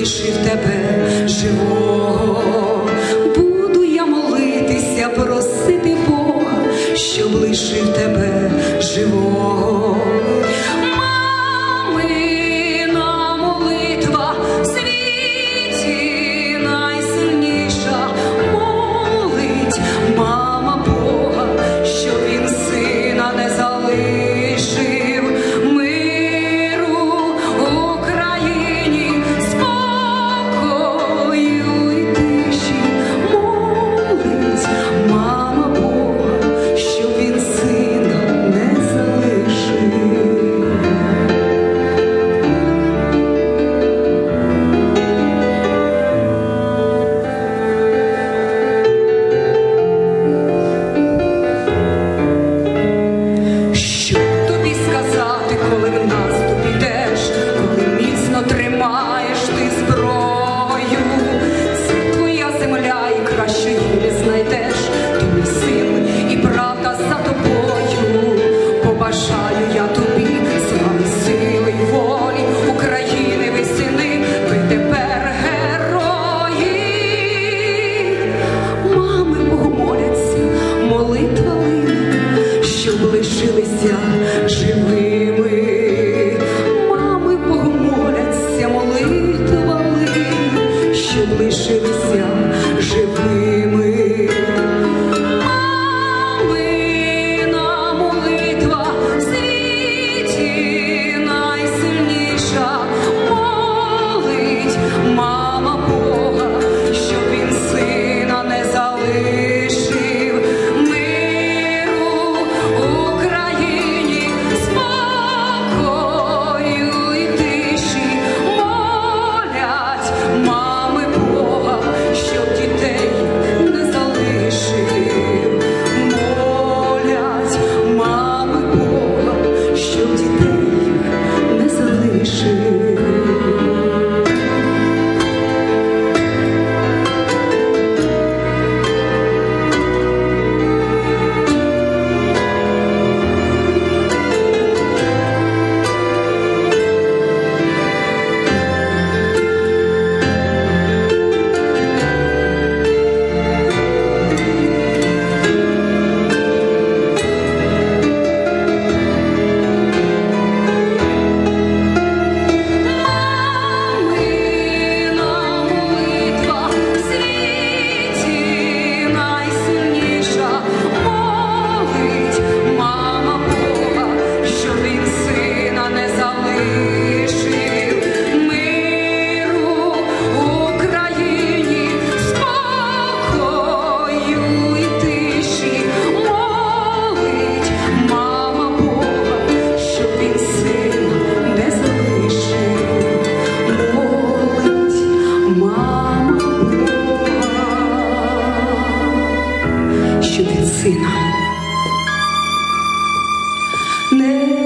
лишив тебе живого, буду я молитися, просити Бога, щоб лишив тебе живого. 沙一样是 You.